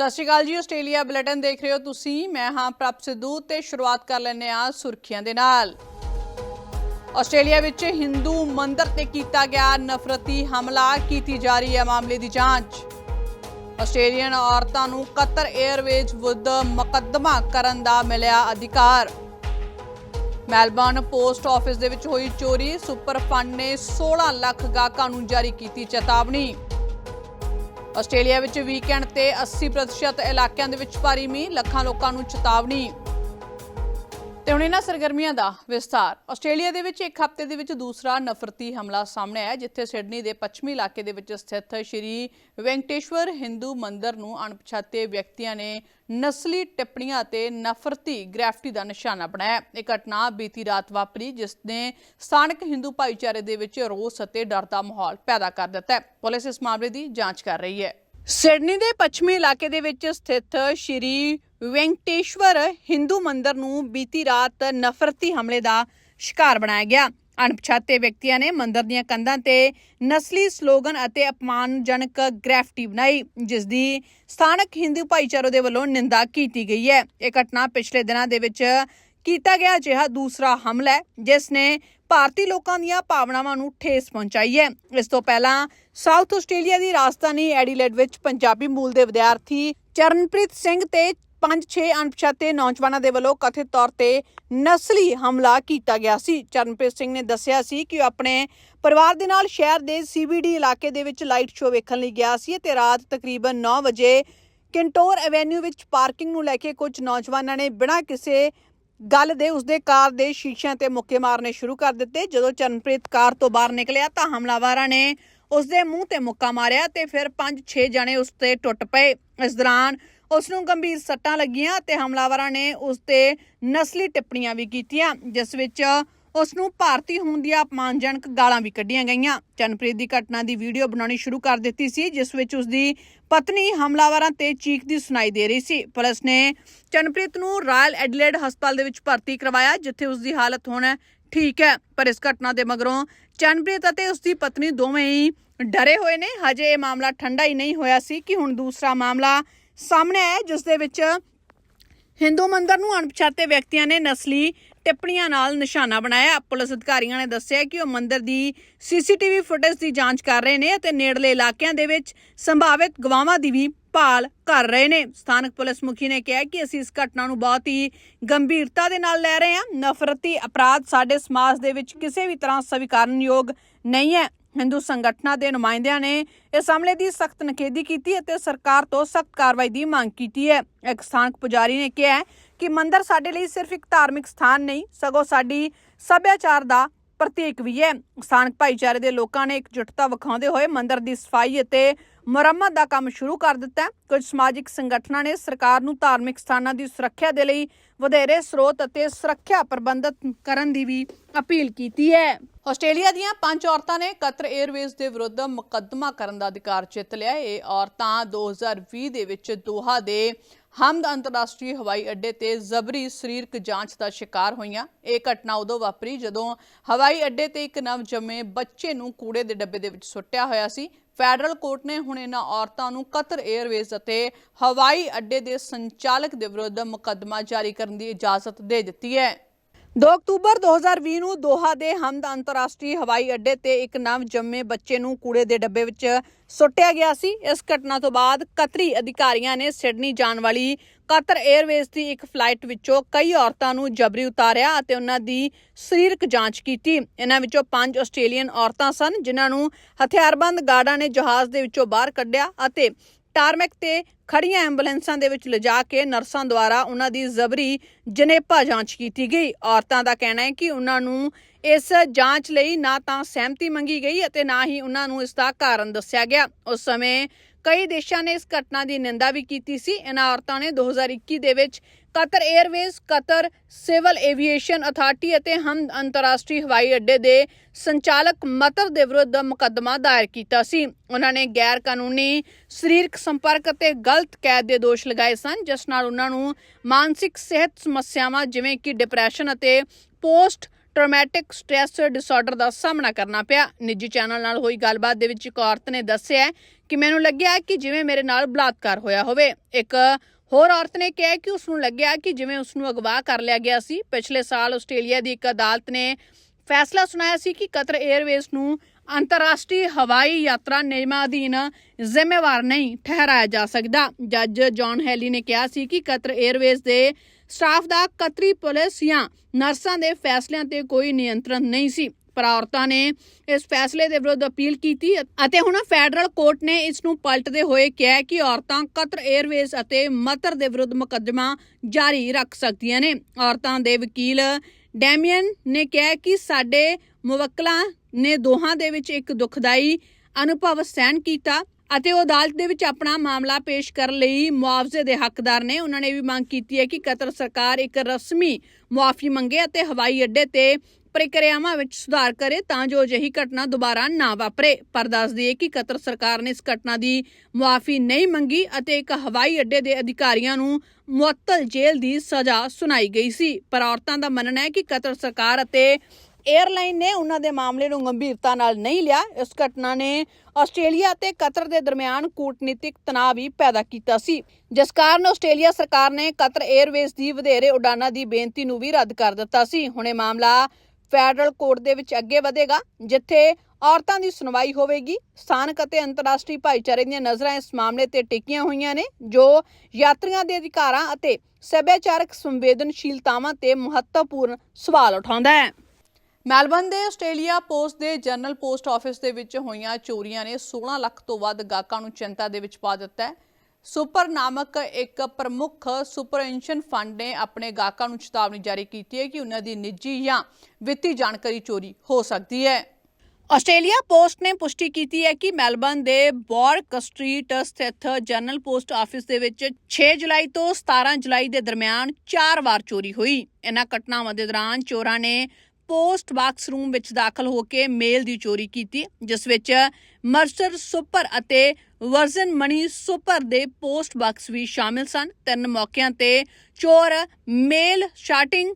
ਸਤਿ ਸ਼੍ਰੀ ਅਕਾਲ ਜੀ, Australia bulletin ਦੇਖ ਰਹੇ ਹੋ ਤੁਸੀਂ। ਮੈਂ ਹਾਂ ਪ੍ਰਭ ਸਿੱਧੂ ਤੇ ਸ਼ੁਰੂਆਤ ਕਰ ਲੈਂਦੇ ਆ ਸੁਰਖੀਆਂ ਦੇ ਨਾਲ। ਆਸਟ੍ਰੇਲੀਆ ਵਿੱਚ ਹਿੰਦੂ ਮੰਦਰ ਤੇ ਕੀਤਾ ਗਿਆ ਨਫ਼ਰਤੀ ਹਮਲਾ, ਕੀਤੀ ਜਾ ਰਹੀ ਹੈ ਮਾਮਲੇ ਦੀ ਜਾਂਚ। ਆਸਟ੍ਰੇਲੀਅਨ ਔਰਤਾਂ ਨੂੰ ਕਤਰ 에ਅਰਵੇਜ਼ ਵਿਰੁੱਧ ਮੁਕੱਦਮਾ ਕਰਨ ਦਾ ਮਿਲਿਆ ਅਧਿਕਾਰ। ਮੈਲਬਰਨ ਪੋਸਟ ਆਫਿਸ ਦੇ ਵਿੱਚ ਹੋਈ ਚੋਰੀ ਸੁਪਰ ਫੰਡ ਨੇ 16 ਲੱਖ ਗਾਹਕਾਂ ਨੂੰ ਜਾਰੀ ਕੀਤੀ ਚੇਤਾਵਨੀ। ਆਸਟ੍ਰੇਲੀਆ ਵਿੱਚ ਵੀਕਐਂਡ ਤੇ 80% ਇਲਾਕਿਆਂ ਦੇ ਵਿੱਚ ਭਾਰੀ ਮੀਂਹ ਲੱਖਾਂ ਲੋਕਾਂ ਨੂੰ ਚੇਤਾਵਨੀ। ਤੇ ਹੁਣ ਇਹਨਾਂ ਸਰਗਰਮੀਆਂ ਦਾ ਵਿਸਤਾਰ ਆਸਟ੍ਰੇਲੀਆ ਦੇ ਵਿੱਚ ਇੱਕ ਹਫ਼ਤੇ ਦੇ ਵਿੱਚ ਦੂਸਰਾ ਨਫ਼ਰਤੀ ਹਮਲਾ ਸਾਹਮਣੇ ਆਇਆ, ਜਿੱਥੇ ਸਿਡਨੀ ਦੇ ਪੱਛਮੀ ਇਲਾਕੇ ਦੇ ਵਿੱਚ ਸਥਿਤ ਸ਼੍ਰੀ ਵੈਂਕਟੇਸ਼ਵਰ ਹਿੰਦੂ ਮੰਦਿਰ ਨੂੰ ਅਣਪਛਾਤੇ ਵਿਅਕਤੀਆਂ ਨੇ ਨਸਲੀ ਟਿੱਪਣੀਆਂ ਤੇ ਨਫ਼ਰਤੀ ਗ੍ਰੈਫਟੀ ਦਾ ਨਿਸ਼ਾਨਾ ਬਣਾਇਆ। ਇਹ ਘਟਨਾ ਬੀਤੀ ਰਾਤ ਵਾਪਰੀ, ਜਿਸ ਨੇ ਸਥਾਨਕ ਹਿੰਦੂ ਭਾਈਚਾਰੇ ਦੇ ਵਿੱਚ ਰੋਸ ਅਤੇ ਡਰ ਦਾ ਮਾਹੌਲ ਪੈਦਾ ਕਰ ਦਿੱਤਾ ਹੈ। ਪੁਲਿਸ ਇਸ ਮਾਮਲੇ ਦੀ ਜਾਂਚ ਕਰ ਰਹੀ ਹੈ। ਸਿਡਨੀ ਦੇ ਪੱਛਮੀ ਇਲਾਕੇ ਦੇ ਵਿੱਚ ਸਥਿਤ ਸ਼੍ਰੀ ਵੈਂਕਟੇਸ਼ਵਰ ਹਿੰਦੂ ਮੰਦਰ ਨੂੰ ਬੀਤੀ ਰਾਤ ਨਫ਼ਰਤੀ ਹਮਲੇ ਦਾ ਸ਼ਿਕਾਰ ਬਣਾਇਆ ਗਿਆ ਅਣਪਛਾਤੇ ਵਿਅਕਤੀਆਂ ਨੇ ਮੰਦਿਰ ਦੀਆਂ ਕੰਧਾਂ ਤੇ ਨਸਲੀ ਸਲੋਗਨ ਅਤੇ ਅਪਮਾਨਜਨਕ ਗ੍ਰੈਫਟੀ ਬਣਾਈ ਜਿਸ ਦੀ ਸਥਾਨਕ ਹਿੰਦੂ ਭਾਈਚਾਰੇ ਦੇ ਵੱਲੋਂ ਨਿੰਦਾ ਕੀਤੀ ਗਈ ਹੈ ਇਹ ਘਟਨਾ ਪਿਛਲੇ ਦਿਨਾਂ ਦੇ ਵਿੱਚ ਕੀਤਾ ਗਿਆ ਅਜਿਹਾ ਦੂਸਰਾ ਹਮਲਾ ਹੈ ਜਿਸ ਨੇ ਭਾਰਤੀ ਲੋਕਾਂ ਦੀਆਂ ਭਾਵਨਾਵਾਂ ਨੂੰ ਠੇਸ ਪਹੁੰਚਾਈ ਹੈ ਇਸ ਤੋਂ ਪਹਿਲਾਂ ਸਾਊਥ ਆਸਟ੍ਰੇਲੀਆ ਦੀ ਰਾਜਧਾਨੀ ਐਡੀਲੇਡ ਵਿੱਚ ਪੰਜਾਬੀ ਮੂਲ ਦੇ ਵਿਦਿਆਰਥੀ ਚਰਨਪ੍ਰੀਤ ਸਿੰਘ ਤੇ 5-6 ਅਣਪਛਾਤੇ ਨੌਜਵਾਨਾਂ ਦੇ ਵੱਲੋਂ ਕਥਿਤ ਤੌਰ ਤੇ ਨਸਲੀ ਹਮਲਾ ਕੀਤਾ ਗਿਆ ਸੀ। ਚਰਨਪ੍ਰੀਤ ਸਿੰਘ ਨੇ ਦੱਸਿਆ ਸੀ ਕਿ ਉਹ ਆਪਣੇ ਪਰਿਵਾਰ ਦੇ ਨਾਲ ਸ਼ਹਿਰ ਦੇ ਸੀਬੀਡੀ ਇਲਾਕੇ ਦੇ ਵਿੱਚ ਲਾਈਟ ਸ਼ੋਅ ਵੇਖਣ ਲਈ ਗਿਆ ਸੀ ਤੇ ਰਾਤ ਤਕਰੀਬਨ 9 ਵਜੇ ਕਿੰਟੋਰ ਐਵੇਨਿਊ ਵਿੱਚ ਪਾਰਕਿੰਗ ਨੂੰ ਲੈ ਕੇ ਕੁਝ ਨੌਜਵਾਨਾਂ ਨੇ ਬਿਨਾਂ ਕਿਸੇ ਗੱਲ ਦੇ ਉਸਦੇ ਕਾਰ ਦੇ ਸ਼ੀਸ਼ਿਆਂ ਤੇ ਮੁੱਕੇ ਮਾਰਨੇ ਸ਼ੁਰੂ ਕਰ ਦਿੱਤੇ। ਜਦੋਂ ਚਰਨਪ੍ਰੀਤ ਕਾਰ ਤੋਂ ਬਾਹਰ ਨਿਕਲਿਆ ਤਾਂ ਹਮਲਾਵਰਾਂ ਨੇ ਉਸਦੇ ਮੂੰਹ ਤੇ ਮੁੱਕਾ ਮਾਰਿਆ ਤੇ ਫਿਰ 5-6 ਜਣੇ ਉਸ ਤੇ ਟੁੱਟ ਪਏ। ਇਸ ਦੌਰਾਨ ਉਸ ਨੂੰ ਗੰਭੀਰ ਸੱਟਾਂ ਲੱਗੀਆਂ ਤੇ ਹਮਲਾਵਰਾਂ ਨੇ ਉਸ ਤੇ ਨਸਲੀ ਟਿੱਪਣੀਆਂ ਵੀ ਕੀਤੀਆਂ, ਜਿਸ ਵਿੱਚ ਉਸ ਨੂੰ ਭਾਰਤੀ ਹੋਣ ਦੀਆਂ ਅਪਮਾਨਜਨਕ ਗਾਲਾਂ ਵੀ ਕੱਢੀਆਂ ਗਈਆਂ। ਚਰਨਪ੍ਰੀਤ ਦੀ ਘਟਨਾ ਦੀ ਵੀਡੀਓ ਬਣਾਉਣੀ ਸ਼ੁਰੂ ਕਰ ਦਿੱਤੀ ਸੀ, ਜਿਸ ਵਿੱਚ ਉਸ ਦੀ ਪਤਨੀ ਹਮਲਾਵਰਾਂ ਤੇ ਚੀਖਦੀ ਸੁਣਾਈ ਦੇ ਰਹੀ ਸੀ। ਪੁਲਿਸ ਨੇ ਚਰਨਪ੍ਰੀਤ ਨੂੰ ਰਾਇਲ ਐਡਲੇਡ ਹਸਪਤਾਲ ਦੇ ਵਿੱਚ ਭਰਤੀ ਕਰਵਾਇਆ, ਜਿੱਥੇ ਉਸ ਦੀ ਹਾਲਤ ਹੁਣ ਠੀਕ ਹੈ। ਪਰ ਇਸ ਘਟਨਾ ਦੇ ਮਗਰੋਂ ਚਰਨਪ੍ਰੀਤ ਅਤੇ ਉਸ ਦੀ ਪਤਨੀ ਦੋਵੇਂ ਹੀ ਡਰੇ ਹੋਏ ਨੇ। ਹਜੇ ਇਹ ਮਾਮਲਾ ਠੰਡਾ ਹੀ ਨਹੀਂ ਹੋਇਆ ਸੀ ਕਿ ਹੁਣ ਦੂਸਰਾ ਮਾਮਲਾ ਸਾਹਮਣੇ ਆਇਆ ਹੈ, ਜਿਸ ਦੇ ਵਿੱਚ ਹਿੰਦੂ ਮੰਦਿਰ ਨੂੰ ਅਣਪਛਾਤੇ ਵਿਅਕਤੀਆਂ ਨੇ ਨਸਲੀ ਟਿੱਪਣੀਆਂ ਨਾਲ ਨਿਸ਼ਾਨਾ ਬਣਾਇਆ। ਪੁਲਿਸ ਅਧਿਕਾਰੀਆਂ ਨੇ ਦੱਸਿਆ ਕਿ ਉਹ ਮੰਦਿਰ ਦੀ ਸੀਸੀਟੀਵੀ ਫੁਟੇਜ ਦੀ ਜਾਂਚ ਕਰ ਰਹੇ ਨੇ ਅਤੇ ਨੇੜਲੇ ਇਲਾਕਿਆਂ ਦੇ ਵਿੱਚ ਸੰਭਾਵਿਤ ਗਵਾਹਾਂ ਦੀ ਵੀ ਭਾਲ ਕਰ ਰਹੇ ਨੇ। ਸਥਾਨਕ ਪੁਲਿਸ ਮੁਖੀ ਨੇ ਕਿਹਾ ਕਿ ਅਸੀਂ ਇਸ ਘਟਨਾ ਨੂੰ ਬਹੁਤ ਹੀ ਗੰਭੀਰਤਾ ਦੇ ਨਾਲ ਲੈ ਰਹੇ ਹਾਂ। ਨਫ਼ਰਤੀ ਅਪਰਾਧ ਸਾਡੇ ਸਮਾਜ ਦੇ ਵਿੱਚ ਕਿਸੇ ਵੀ ਤਰ੍ਹਾਂ ਸਵੀਕਾਰਨਯੋਗ ਨਹੀਂ ਹੈ। ਹਿੰਦੂ ਸੰਗਠਨਾਂ ਦੇ ਨੁਮਾਇੰਦਿਆਂ ਨੇ ਇਸ ਹਮਲੇ ਦੀ ਸਖਤ ਨਖੇਦੀ ਕੀਤੀ ਅਤੇ ਸਰਕਾਰ ਤੋਂ ਸਖਤ ਕਾਰਵਾਈ ਦੀ ਮੰਗ ਕੀਤੀ ਹੈ। ਇੱਕ ਸਥਾਨਕ ਪੁਜਾਰੀ ਨੇ ਕਿਹਾ ਕਿ ਮੰਦਿਰ ਸਾਡੇ ਲਈ ਸਿਰਫ ਇੱਕ ਧਾਰਮਿਕ ਸਥਾਨ ਨਹੀਂ, ਸਗੋਂ ਸਾਡੀ ਸੱਭਿਆਚਾਰ ਦਾ ਪ੍ਰਤੀਕ ਵੀ ਹੈ। ਸਥਾਨਕ ਭਾਈਚਾਰੇ ਦੇ ਲੋਕਾਂ ਨੇ ਇਕਜੁੱਟਤਾ ਵਿਖਾਉਂਦੇ ਹੋਏ ਮੰਦਿਰ ਦੀ ਸਫ਼ਾਈ ਅਤੇ ਮੁਰੰਮਤ ਦਾ ਕੰਮ ਸ਼ੁਰੂ ਕਰ ਦਿੱਤਾ ਹੈ। ਕੁਝ ਸਮਾਜਿਕ ਸੰਗਠਨਾਂ ਨੇ ਸਰਕਾਰ ਨੂੰ ਧਾਰਮਿਕ ਸਥਾਨਾਂ ਦੀ ਸੁਰੱਖਿਆ ਦੇ ਲਈ ਵਧੇਰੇ ਸਰੋਤ ਅਤੇ ਸੁਰੱਖਿਆ ਪ੍ਰਬੰਧਤ ਕਰਨ ਦੀ ਵੀ ਅਪੀਲ ਕੀਤੀ ਹੈ। ਆਸਟ੍ਰੇਲੀਆ ਦੀਆਂ ਪੰਜ ਔਰਤਾਂ ਨੇ ਕਤਰ 에ਅਰਵੇਜ਼ ਦੇ ਵਿਰੁੱਧ ਮੁਕੱਦਮਾ ਕਰਨ ਦਾ ਅਧਿਕਾਰ ਜਿੱਤ ਲਿਆ ਇਹ ਔਰਤਾਂ 2020 ਦੇ ਵਿੱਚ ਦੋਹਾ ਦੇ ਹਮਦ ਅੰਤਰਰਾਸ਼ਟਰੀ ਹਵਾਈ ਅੱਡੇ ਤੇ ਜ਼ਬਰੀ ਸਰੀਰਕ ਜਾਂਚ ਦਾ ਸ਼ਿਕਾਰ ਹੋਈਆਂ। ਇਹ ਘਟਨਾ ਉਦੋਂ ਵਾਪਰੀ ਜਦੋਂ ਹਵਾਈ ਅੱਡੇ ਤੇ ਇੱਕ ਨਵ ਜੰਮੇ ਬੱਚੇ ਨੂੰ ਕੂੜੇ ਦੇ ਡੱਬੇ ਦੇ ਵਿੱਚ ਸੁੱਟਿਆ ਹੋਇਆ ਸੀ। ਫੈਡਰਲ ਕੋਰਟ ਨੇ ਹੁਣ ਇਹਨਾਂ ਔਰਤਾਂ ਨੂੰ ਕਤਰ 에ਅਰਵੇਜ਼ ਅਤੇ ਹਵਾਈ ਅੱਡੇ ਦੇ ਸੰਚਾਲਕ ਦੇ ਵਿਰੁੱਧ ਮੁਕੱਦਮਾ ਜਾਰੀ ਕਰਨ ਦੀ ਇਜਾਜ਼ਤ ਦੇ ਦਿੱਤੀ ਹੈ। 2 ਅਕਤੂਬਰ 2020 ਨੂੰ ਦੋਹਾ ਦੇ ਹਮਦ ਅੰਤਰਰਾਸ਼ਟਰੀ ਹਵਾਈ ਅੱਡੇ ਤੇ ਇੱਕ ਨਵ ਜੰਮੇ ਬੱਚੇ ਨੂੰ ਕੂੜੇ ਦੇ ਡੱਬੇ ਵਿੱਚ ਸੁੱਟਿਆ ਗਿਆ ਸੀ। ਇਸ ਘਟਨਾ ਤੋਂ ਬਾਅਦ ਕਤਰੀ ਅਧਿਕਾਰੀਆਂ ਨੇ ਸਿਡਨੀ ਜਾਣ ਵਾਲੀ ਕਤਰ 에ਅਰਵੇਜ਼ ਦੀ ਇੱਕ ਫਲਾਈਟ ਵਿੱਚੋਂ ਕਈ ਔਰਤਾਂ ਨੂੰ ਜਬਰੀ ਉਤਾਰਿਆ ਅਤੇ ਉਹਨਾਂ ਦੀ ਸਰੀਰਕ ਜਾਂਚ ਕੀਤੀ। ਇਹਨਾਂ ਵਿੱਚੋਂ ਪੰਜ ਆਸਟ੍ਰੇਲੀਅਨ ਔਰਤਾਂ ਸਨ, ਜਿਨ੍ਹਾਂ ਨੂੰ ਹਥਿਆਰਬੰਦ ਗਾਰਡਾਂ ਨੇ ਜਹਾਜ਼ ਦੇ ਵਿੱਚੋਂ ਬਾਹਰ ਕੱਢਿਆ ਅਤੇ ਟਾਰਮੈਕ ਤੇ ਖੜੀਆਂ ਐਂਬੂਲੈਂਸਾਂ ਦੇ ਵਿੱਚ ਲਿਜਾ ਕੇ ਨਰਸਾਂ ਦੁਆਰਾ ਉਹਨਾਂ ਦੀ ਜ਼ਬਰੀ ਜਨੇਪਾ ਜਾਂਚ ਕੀਤੀ ਗਈ। ਔਰਤਾਂ ਦਾ ਕਹਿਣਾ ਹੈ ਕਿ ਉਹਨਾਂ ਨੂੰ ਇਸ ਜਾਂਚ ਲਈ ਨਾ ਤਾਂ ਸਹਿਮਤੀ ਮੰਗੀ ਗਈ ਅਤੇ ਨਾ ਹੀ ਉਹਨਾਂ ਨੂੰ ਇਸ ਦਾ ਕਾਰਨ ਦੱਸਿਆ ਗਿਆ। ਉਸ ਸਮੇਂ ਕਈ ਦੇਸ਼ਾਂ ਨੇ ਇਸ ਘਟਨਾ ਦੀ ਨਿੰਦਾ ਵੀ ਕੀਤੀ ਸੀ। ਇਹਨਾਂ ਔਰਤਾਂ ਨੇ 2021 ਦੇ ਵਿੱਚ Qatar airways Qatar civil aviation authority ਅਤੇ ਹਮ ਅੰਤਰਰਾਸ਼ਟਰੀ ਹਵਾਈ ਅੱਡੇ ਦੇ ਸੰਚਾਲਕ ਮਤਰ ਦੇ ਵਿਰੁੱਧ ਮੁਕੱਦਮਾ ਦਾਇਰ ਕੀਤਾ ਸੀ। ਉਹਨਾਂ ਨੇ ਗੈਰ ਕਾਨੂੰਨੀ ਸਰੀਰਕ ਸੰਪਰਕ ਅਤੇ ਗਲਤ ਕੈਦ ਦੇ ਦੋਸ਼ ਲਗਾਏ ਸਨ, ਜਿਸ ਨਾਲ ਉਹਨਾਂ ਨੂੰ ਮਾਨਸਿਕ ਸਿਹਤ ਸਮੱਸਿਆਵਾਂ ਜਿਵੇਂ ਕਿ ਡਿਪਰੈਸ਼ਨ ਅਤੇ ਪੋਸਟ ਟਰੋਮੈਟਿਕ ਸਟ੍ਰੈਸ ਡਿਸਆਰਡਰ ਦਾ ਸਾਹਮਣਾ ਕਰਨਾ ਪਿਆ। ਨਿੱਜੀ ਚੈਨਲ ਨਾਲ ਹੋਈ ਗੱਲਬਾਤ ਦੇ ਵਿੱਚ ਇੱਕ ਔਰਤ ਨੇ ਦੱਸਿਆ ਕਿ ਮੈਨੂੰ ਲੱਗਿਆ ਕਿ ਜਿਵੇਂ ਮੇਰੇ ਨਾਲ ਬਲਾਤਕਾਰ ਹੋਇਆ ਹੋਵੇ। ਇੱਕ ਹੋਰ ਔਰਤ ਨੇ ਕਿਹਾ ਕਿ ਉਸ ਨੂੰ ਲੱਗਿਆ ਕਿ ਜਿਵੇਂ ਉਸ ਨੂੰ ਅਗਵਾ ਕਰ ਲਿਆ ਗਿਆ ਸੀ। ਪਿਛਲੇ ਸਾਲ ਆਸਟ੍ਰੇਲੀਆ ਦੀ ਇੱਕ ਅਦਾਲਤ ਨੇ ਫੈਸਲਾ ਸੁਣਾਇਆ ਸੀ ਕਿ ਕਤਰ 에ਅਰਵੇਜ਼ ਨੂੰ ਅੰਤਰਰਾਸ਼ਟਰੀ ਹਵਾਈ ਯਾਤਰਾ ਨਿਯਮਾਂ ਅਧੀਨ ਜ਼ਿੰਮੇਵਾਰ ਨਹੀਂ ਠਹਿਰਾਇਆ ਜਾ ਸਕਦਾ। ਜੱਜ ਜੌਨ ਹੈਲੀ ਨੇ ਕਿਹਾ ਸੀ ਕਿ ਕਤਰ 에ਅਰਵੇਜ਼ ਦੇ ਸਟਾਫ ਦਾ ਕਤਰੀ ਪੁਲਿਸ ਜਾਂ ਨਰਸਾਂ ਦੇ ਫੈਸਲਿਆਂ ਤੇ ਕੋਈ ਨਿਯੰਤਰਣ ਨਹੀਂ ਸੀ। ਪਰ ਔਰਤਾਂ ਨੇ ਇਸ ਫੈਸਲੇ ਦੇ ਵਿਰੁੱਧ ਅਪੀਲ ਕੀਤੀ ਅਤੇ ਹੁਣ ਫੈਡਰਲ ਕੋਰਟ ਨੇ ਇਸ ਨੂੰ ਪਲਟਦੇ ਹੋਏ ਕਿਹਾ ਕਿ ਔਰਤਾਂ ਕਤਰ 에ਅਰਵੇਜ਼ ਅਤੇ ਮਤਰ ਦੇ ਵਿਰੁੱਧ ਮੁਕੱਦਮਾ ਜਾਰੀ ਰੱਖ ਸਕਦੀਆਂ ਨੇ। ਔਰਤਾਂ ਦੇ ਵਕੀਲ ਡੈਮੀਅਨ ਨੇ ਕਿਹਾ ਕਿ ਸਾਡੇ ਮੁਵੱਕਲਾਂ ਨੇ ਦੋਹਾਂ ਦੇ ਵਿੱਚ ਇੱਕ ਦੁਖਦਾਈ ਅਨੁਭਵ ਸਹਿਣ ਕੀਤਾ ਅਤੇ ਉਹ ਅਦਾਲਤ ਦੇ ਵਿੱਚ ਆਪਣਾ ਮਾਮਲਾ ਪੇਸ਼ ਕਰਨ ਲਈ ਮੁਆਵਜ਼ੇ ਦੇ ਹੱਕਦਾਰ ਨੇ। ਉਹਨਾਂ ਨੇ ਵੀ ਮੰਗ ਕੀਤੀ ਹੈ ਕਿ ਕਤਰ ਸਰਕਾਰ ਇੱਕ ਰਸਮੀ ਮੁਆਫੀ ਮੰਗੇ ਅਤੇ ਹਵਾਈ ਅੱਡੇ ਤੇ ਪ੍ਰਕਿਰਿਆਵਾਂ ਵਿੱਚ ਸੁਧਾਰ ਕਰੇ ਤਾਂ ਜੋ ਅਜਿਹੀ ਘਟਨਾ ਦੁਬਾਰਾ ਨਾ ਵਾਪਰੇ। ਪਰ ਦੱਸ ਦਈਏ ਕਿ ਕਤਰ ਸਰਕਾਰ ਨੇ ਇਸ ਘਟਨਾ ਦੀ ਮੁਆਫੀ ਨਹੀਂ ਮੰਗੀ ਅਤੇ ਇੱਕ ਹਵਾਈ ਅੱਡੇ ਦੇ ਅਧਿਕਾਰੀਆਂ ਨੂੰ ਮੁਅੱਤਲ ਜੇਲ੍ਹ ਦੀ ਸਜ਼ਾ ਸੁਣਾਈ ਗਈ ਸੀ। ਪਰ ਔਰਤਾਂ ਦਾ ਮੰਨਣਾ ਹੈ ਕਿ ਕਤਰ ਸਰਕਾਰ ਅਤੇ 에ਅਰਲਾਈਨ ਨੇ ਉਹਨਾਂ ਦੇ ਮਾਮਲੇ ਨੂੰ ਗੰਭੀਰਤਾ ਨਾਲ ਨਹੀਂ ਲਿਆ। ਇਸ ਘਟਨਾ ਨੇ ਆਸਟ੍ਰੇਲੀਆ ਤੇ ਕਤਰ ਦੇ ਦਰਮਿਆਨ ਕੂਟਨੀਤਿਕ ਤਣਾਅ ਵੀ ਪੈਦਾ ਕੀਤਾ ਸੀ। ਜਿਸ ਕਾਰਨ ਆਸਟ੍ਰੇਲੀਆ ਸਰਕਾਰ ਨੇ ਕਤਰ 에ਅਰਵੇਜ਼ ਦੀ ਵਧੇਰੇ ਉਡਾਨਾਂ ਦੀ ਬੇਨਤੀ ਨੂੰ ਵੀ ਰੱਦ ਕਰ ਦਿੱਤਾ ਸੀ। ਹੁਣ ਇਹ ਮਾਮਲਾ ਫੈਡਰਲ ਕੋਰਟ ਦੇ ਵਿੱਚ ਅੱਗੇ ਵਧੇਗਾ, ਜਿੱਥੇ ਔਰਤਾਂ ਦੀ ਸੁਣਵਾਈ ਹੋਵੇਗੀ। ਸਥਾਨਕ ਅਤੇ ਅੰਤਰਰਾਸ਼ਟਰੀ ਭਾਈਚਾਰੇ ਦੀਆਂ ਨਜ਼ਰਾਂ ਇਸ ਮਾਮਲੇ ਤੇ ਟਿਕੀਆਂ ਹੋਈਆਂ ਨੇ, ਜੋ ਯਾਤਰੀਆਂ ਦੇ ਅਧਿਕਾਰਾਂ ਅਤੇ ਸੱਭਿਆਚਾਰਕ ਸੰਵੇਦਨਸ਼ੀਲਤਾਵਾਂ ਤੇ ਮਹੱਤਵਪੂਰਨ ਸਵਾਲ ਉਠਾਉਂਦਾ ਹੈ। ਮੈਲਬਨ ਦੇ ਆਸਟ੍ਰੇਲੀਆ ਪੋਸਟ ਦੇ ਜਨਰਲ ਪੋਸਟ ਆਫਿਸ ਦੇ ਵਿੱਚ ਹੋਈਆਂ ਚੋਰੀਆਂ ਨੇ 16 ਲੱਖ ਤੋਂ ਵੱਧ ਗਾਹਕਾਂ ਨੂੰ ਚਿੰਤਾ ਦੇ ਵਿੱਚ ਪਾ ਦਿੱਤਾ ਹੈ। ਸੁਪਰ ਨਾਮਕ ਇੱਕ ਪ੍ਰਮੁੱਖ ਸੁਪਰਐਂਸ਼ਨ ਫੰਡ ਨੇ ਆਪਣੇ ਗਾਹਕਾਂ ਨੂੰ ਚੇਤਾਵਨੀ ਜਾਰੀ ਕੀਤੀ ਹੈ ਕਿ ਉਹਨਾਂ ਦੀ ਨਿੱਜੀ ਜਾਂ ਵਿੱਤੀ ਜਾਣਕਾਰੀ ਚੋਰੀ ਹੋ ਸਕਦੀ ਹੈ। ਆਸਟ੍ਰੇਲੀਆ ਪੋਸਟ ਨੇ ਪੁਸ਼ਟੀ ਕੀਤੀ ਹੈ ਕਿ ਮੈਲਬਨ ਦੇ ਬੌਰਕ ਸਟਰੀਟ ਸਥਿਤ ਜਨਰਲ ਪੋਸਟ ਆਫਿਸ ਦੇ ਵਿੱਚ 6 ਜੁਲਾਈ ਤੋਂ 17 ਜੁਲਾਈ ਦੇ ਦਰਮਿਆਨ ਚਾਰ ਵਾਰ ਚੋਰੀ ਹੋਈ। ਇਹਨਾਂ ਘਟਨਾਵਾਂ ਦੇ ਦੌਰਾਨ ਚੋਰਾਂ ਨੇ ਪੋਸਟ ਬਾਕਸ ਰੂਮ ਵਿੱਚ ਦਾਖਲ ਹੋ ਕੇ ਮੇਲ ਦੀ ਚੋਰੀ ਕੀਤੀ, ਜਿਸ ਵਿੱਚ ਮਰਸਰ ਸੁਪਰ ਅਤੇ ਵਰਜ਼ਨ ਮਨੀ ਸੁਪਰ ਦੇ ਪੋਸਟ ਬਾਕਸ ਵੀ ਸ਼ਾਮਿਲ ਸਨ। ਤਿੰਨ ਮੌਕਿਆਂ ਤੇ ਚੋਰ ਮੇਲ ਸ਼ਾਰਟਿੰਗ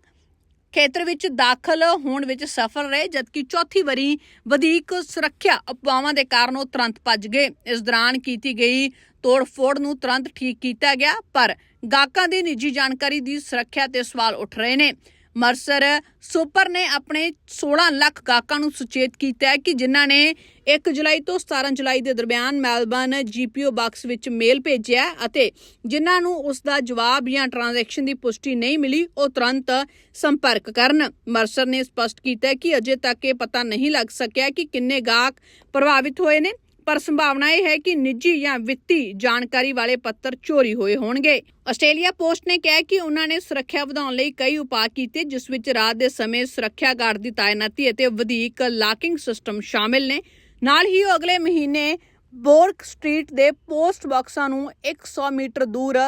ਖੇਤਰ ਵਿੱਚ ਦਾਖਲ ਹੋਣ ਵਿੱਚ ਸਫਲ ਰਹੇ, ਜਦਕਿ ਚੌਥੀ ਵਾਰੀ ਵਧੀਕ ਸੁਰੱਖਿਆ ਅਪਵਾਵਾਂ ਦੇ ਕਾਰਨ ਉਹ ਤੁਰੰਤ ਭੱਜ ਗਏ। ਇਸ ਦੌਰਾਨ ਕੀਤੀ ਗਈ ਤੋੜ-ਫੋੜ ਨੂੰ ਤੁਰੰਤ ਠੀਕ ਕੀਤਾ ਗਿਆ, ਪਰ ਗਾਹਕਾਂ ਦੀ ਨਿੱਜੀ ਜਾਣਕਾਰੀ ਦੀ ਸੁਰੱਖਿਆ ਤੇ ਸਵਾਲ ਉੱਠ ਰਹੇ ਨੇ। ਮਰਸਰ ਸੁਪਰ ਨੇ ਆਪਣੇ 16 ਲੱਖ ਗਾਹਕਾਂ ਨੂੰ ਸੁਚੇਤ ਕੀਤਾ ਹੈ ਕਿ ਜਿਨ੍ਹਾਂ ਨੇ 1 ਜੁਲਾਈ ਤੋਂ 17 ਜੁਲਾਈ ਦੇ ਦਰਮਿਆਨ ਮੈਲਬਨ ਜੀਪੀਓ ਬਾਕਸ ਵਿੱਚ ਮੇਲ ਭੇਜਿਆ ਅਤੇ ਜਿਨ੍ਹਾਂ ਨੂੰ ਉਸ ਦਾ ਜਵਾਬ ਜਾਂ ਟ੍ਰਾਂਜੈਕਸ਼ਨ ਦੀ ਪੁਸ਼ਟੀ ਨਹੀਂ ਮਿਲੀ, ਉਹ ਤੁਰੰਤ ਸੰਪਰਕ ਕਰਨ। ਮਰਸਰ ਨੇ ਸਪਸ਼ਟ ਕੀਤਾ ਕਿ ਅਜੇ ਤੱਕ ਇਹ ਪਤਾ ਨਹੀਂ ਲੱਗ ਸਕਿਆ ਕਿ ਕਿੰਨੇ ਗਾਹਕ ਪ੍ਰਭਾਵਿਤ ਹੋਏ ਨੇ। ਪਰ ਸੰਭਾਵਨਾ ਇਹ ਹੈ ਕਿ ਨਿੱਜੀ ਜਾਂ ਵਿੱਤੀ ਜਾਣਕਾਰੀ ਵਾਲੇ ਪੱਤਰ ਚੋਰੀ ਹੋਏ ਹੋਣਗੇ। ਆਸਟ੍ਰੇਲੀਆ ਪੋਸਟ ਨੇ ਕਿਹਾ ਕਿ ਉਹਨਾਂ ਨੇ ਸੁਰੱਖਿਆ ਵਧਾਉਣ ਲਈ ਕਈ ਉਪਾਅ ਕੀਤੇ, ਜਿਸ ਵਿੱਚ ਰਾਤ ਦੇ ਸਮੇਂ ਸੁਰੱਖਿਆ ਗਾਰਡ ਦੀ ਤਾਇਨਾਤੀ ਅਤੇ ਵਧੇਕ ਲਾਕਿੰਗ ਸਿਸਟਮ ਸ਼ਾਮਿਲ ਨੇ। ਨਾਲ ਹੀ ਉਹ ਅਗਲੇ ਮਹੀਨੇ ਬੋਰਕ ਸਟਰੀਟ ਦੇ ਪੋਸਟ ਬਾਕਸਾਂ ਨੂੰ 100 ਮੀਟਰ ਦੂਰ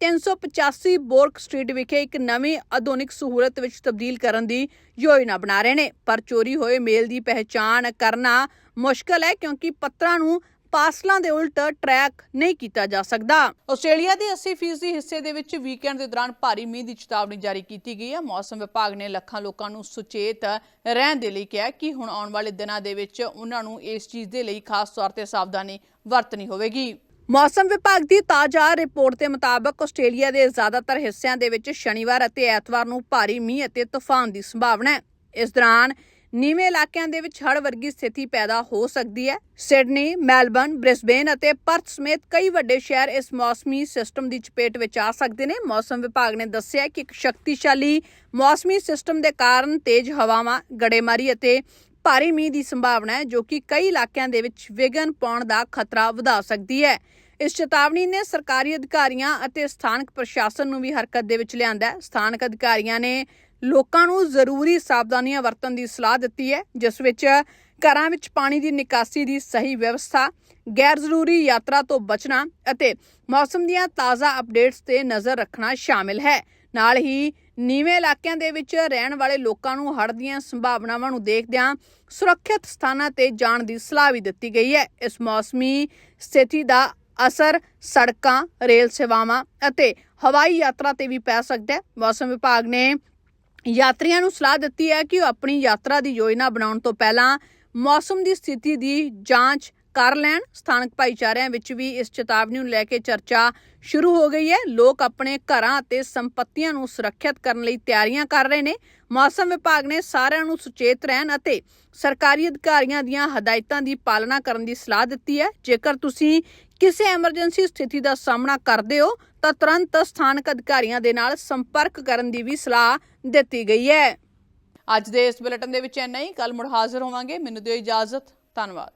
385 ਬੋਰਕ ਸਟਰੀਟ ਵਿਖੇ ਇੱਕ ਨਵੀਂ ਆਧੁਨਿਕ ਸਹੂਲਤ ਵਿੱਚ ਤਬਦੀਲ ਕਰਨ ਦੀ ਯੋਜਨਾ ਬਣਾ ਰਹੇ ਨੇ। ਪਰ ਚੋਰੀ ਹੋਏ ਮੇਲ ਦੀ ਪਹਿਚਾਣ ਕਰਨਾ ਮੁਸ਼ਕਲ ਹੈ ਕਿਉਂਕਿ ਪੱਤਰਾਂ ਨੂੰ ਪਾਸਲਾਂ ਦੇ ਉਲਟ ਟਰੈਕ ਨਹੀਂ ਕੀਤਾ ਜਾ ਸਕਦਾ। ਆਸਟ੍ਰੇਲੀਆ ਦੇ 80% ਹਿੱਸੇ ਦੇ ਵਿੱਚ ਵੀਕਐਂਡ ਦੇ ਦੌਰਾਨ ਭਾਰੀ ਮੀਂਹ ਦੀ ਚੇਤਾਵਨੀ ਜਾਰੀ ਕੀਤੀ ਗਈ ਹੈ। ਮੌਸਮ ਵਿਭਾਗ ਨੇ ਲੱਖਾਂ ਲੋਕਾਂ ਨੂੰ ਸੁਚੇਤ ਰਹਿਣ ਦੇ ਲਈ ਕਿਹਾ ਕਿ ਹੁਣ ਆਉਣ ਵਾਲੇ ਦਿਨਾਂ ਦੇ ਵਿੱਚ ਉਹਨਾਂ ਨੂੰ ਇਸ ਚੀਜ਼ ਦੇ ਲਈ ਖਾਸ ਤੌਰ ਤੇ ਸਾਵਧਾਨੀ ਵਰਤਣੀ ਹੋਵੇਗੀ। ਮੌਸਮ ਵਿਭਾਗ ਦੀ ਤਾਜ਼ਾ ਰਿਪੋਰਟ ਦੇ ਮੁਤਾਬਕ ਆਸਟ੍ਰੇਲੀਆ ਦੇ ਜ਼ਿਆਦਾਤਰ ਹਿੱਸਿਆਂ ਦੇ ਵਿੱਚ ਸ਼ਨੀਵਾਰ ਅਤੇ ਐਤਵਾਰ ਨੂੰ ਭਾਰੀ ਮੀਂਹ ਅਤੇ ਤੂਫਾਨ ਦੀ ਸੰਭਾਵਨਾ ਹੈ। ਇਸ ਦੌਰਾਨ ਨੀਵੇਂ ਇਲਾਕਿਆਂ ਦੇ ਵਿੱਚ ਹੜ੍ਹ ਵਰਗੀ ਸਥਿਤੀ ਪੈਦਾ ਹੋ ਸਕਦੀ ਹੈ। ਸਿਡਨੀ ਮੈਲਬਨ ਬ੍ਰਿਸਬੇਨ ਅਤੇ ਪਰਥ ਸਮੇਤ ਕਈ ਵੱਡੇ ਸ਼ਹਿਰ ਇਸ ਮੌਸਮੀ ਸਿਸਟਮ ਦੀ ਚਪੇਟ ਵਿੱਚ ਆ ਸਕਦੇ ਨੇ। ਮੌਸਮ ਵਿਭਾਗ ਨੇ ਦੱਸਿਆ ਕਿ ਇੱਕ ਸ਼ਕਤੀਸ਼ਾਲੀ ਮੌਸਮੀ ਸਿਸਟਮ ਦੇ ਕਾਰਨ ਤੇਜ਼ ਹਵਾਵਾਂ, ਗੜੇਮਾਰੀ ਅਤੇ ਭਾਰੀ ਮੀਂਹ ਦੀ ਸੰਭਾਵਨਾ ਹੈ, ਜੋ ਕਿ ਕਈ ਇਲਾਕਿਆਂ ਦੇ ਵਿੱਚ ਵਿਘਨ ਪਾਉਣ ਦਾ ਖਤਰਾ ਵਧਾ ਸਕਦੀ ਹੈ। ਇਸ ਚੇਤਾਵਨੀ ਨੇ ਸਰਕਾਰੀ ਅਧਿਕਾਰੀਆਂ ਅਤੇ ਸਥਾਨਕ ਪ੍ਰਸ਼ਾਸਨ ਨੂੰ ਵੀ ਹਰਕਤ ਦੇ ਵਿੱਚ ਲਿਆਂਦਾ ਹੈ। ਸਥਾਨਕ ਅਧਿਕਾਰੀਆਂ ਨੇ ਲੋਕਾਂ ਨੂੰ ਜ਼ਰੂਰੀ ਸਾਵਧਾਨੀਆਂ ਵਰਤਣ ਦੀ ਸਲਾਹ ਦਿੱਤੀ ਹੈ, ਜਿਸ ਵਿੱਚ ਘਰਾਂ ਵਿੱਚ ਪਾਣੀ ਦੀ ਨਿਕਾਸੀ ਦੀ ਸਹੀ ਵਿਵਸਥਾ ਗੈਰ ਜ਼ਰੂਰੀ ਯਾਤਰਾ ਤੋਂ ਬਚਣਾ ਅਤੇ ਮੌਸਮ ਦੀਆਂ ਤਾਜ਼ਾ ਅਪਡੇਟਸ ਤੇ ਨਜ਼ਰ ਰੱਖਣਾ ਸ਼ਾਮਿਲ ਹੈ। ਨਾਲ ਹੀ ਨੀਵੇਂ ਇਲਾਕਿਆਂ ਦੇ ਵਿੱਚ ਰਹਿਣ ਵਾਲੇ ਲੋਕਾਂ ਨੂੰ ਹੜ੍ਹ ਦੀਆਂ ਸੰਭਾਵਨਾਵਾਂ ਨੂੰ ਦੇਖਦਿਆਂ ਸੁਰੱਖਿਅਤ ਸਥਾਨਾਂ ਤੇ ਜਾਣ ਦੀ ਸਲਾਹ ਵੀ ਦਿੱਤੀ ਗਈ ਹੈ। ਇਸ ਮੌਸਮੀ ਸਥਿਤੀ ਦਾ ਅਸਰ ਸੜਕਾਂ, ਰੇਲ ਸੇਵਾਵਾਂ ਅਤੇ ਹਵਾਈ ਯਾਤਰਾ ਤੇ ਵੀ ਪੈ ਸਕਦਾ ਹੈ। ਮੌਸਮ ਵਿਭਾਗ ਨੇ ਯਾਤਰੀਆਂ ਨੂੰ ਸਲਾਹ ਦਿੱਤੀ ਹੈ ਕਿ ਉਹ ਆਪਣੀ ਯਾਤਰਾ ਦੀ ਯੋਜਨਾ ਬਣਾਉਣ ਤੋਂ ਪਹਿਲਾਂ ਮੌਸਮ ਦੀ ਸਥਿਤੀ ਦੀ ਜਾਂਚ ਕਰ ਲੈਣ। ਸਥਾਨਕ ਭਾਈਚਾਰਿਆਂ ਵਿੱਚ ਵੀ ਇਸ ਚੇਤਾਵਨੀ ਨੂੰ ਲੈ ਕੇ ਚਰਚਾ ਸ਼ੁਰੂ ਹੋ ਗਈ ਹੈ। ਲੋਕ ਆਪਣੇ ਘਰਾਂ ਅਤੇ ਸੰਪਤੀਆਂ ਨੂੰ ਸੁਰੱਖਿਅਤ ਕਰਨ ਲਈ ਤਿਆਰੀਆਂ ਕਰ ਰਹੇ ਨੇ। ਮੌਸਮ ਵਿਭਾਗ ਨੇ ਸਾਰਿਆਂ ਨੂੰ ਸੁਚੇਤ ਰਹਿਣ ਅਤੇ ਸਰਕਾਰੀ ਅਧਿਕਾਰੀਆਂ ਦੀਆਂ ਹਦਾਇਤਾਂ ਦੀ ਪਾਲਣਾ ਕਰਨ ਦੀ ਸਲਾਹ ਦਿੱਤੀ ਹੈ। ਜੇਕਰ ਤੁਸੀਂ ਕਿਸੇ ਐਮਰਜੈਂਸੀ ਸਥਿਤੀ ਦਾ ਸਾਹਮਣਾ ਕਰਦੇ ਹੋ, ਤਾਂ ਤੁਰੰਤ ਸਥਾਨਕ ਅਧਿਕਾਰੀਆਂ ਦੇ ਨਾਲ ਸੰਪਰਕ ਕਰਨ ਦੀ ਵੀ ਸਲਾਹ ਦਿੱਤੀ ਗਈ ਹੈ। ਅੱਜ ਦੇ ਇਸ ਬੁਲੇਟਿਨ ਦੇ ਵਿੱਚ ਇੰਨਾ ਹੀ। ਕੱਲ ਮੁੜ ਹਾਜ਼ਰ ਹੋਵਾਂਗੇ। ਮੈਨੂੰ ਦਿਓ ਇਜਾਜ਼ਤ। ਧੰਨਵਾਦ।